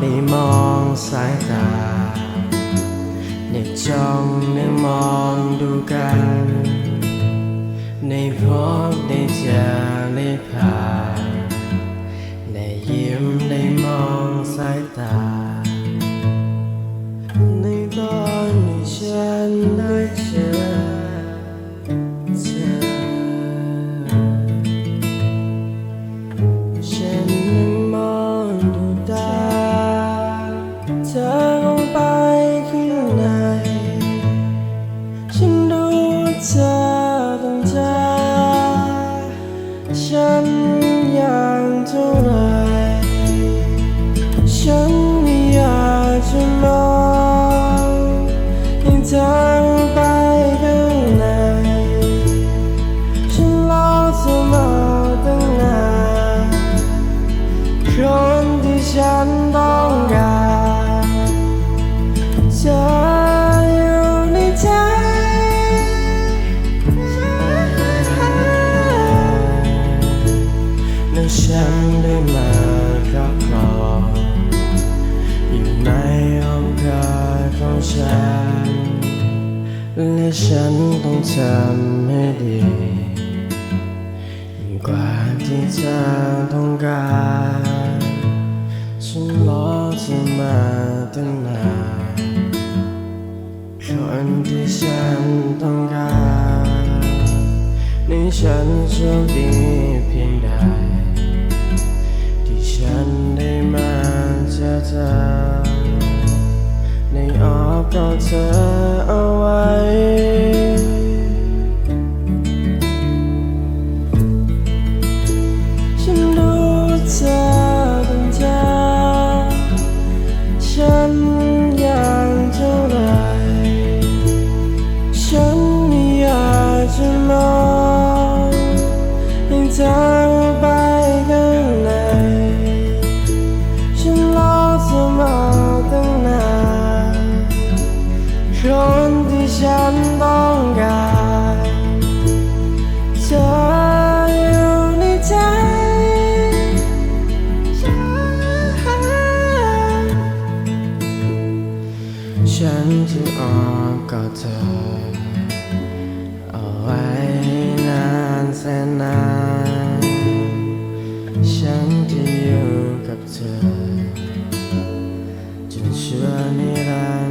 ได้มองสายตา ได้จ้องได้มองดูกันในพบในเจอในผ่านในยิ้มได้มองสายตา ฉันอย่างเท่าไรฉันไม่อยากจะนอน ฉันต้องทำให้ดียิ่งกว่าที่เธอต้องการฉันรอเธอมาตั้งนานคนที่ฉันต้องการในฉันโชคดีเพียงใดที่ฉันได้มาเจอเธอในอ้อมกอดเธอเอาไว้ ฉันต้องการเธออยู่ในใจ ฉันจะออกกอดเธอ เอาไว้นานแสนนาน ฉันจะอยู่กับเธอจนชั่วนิรั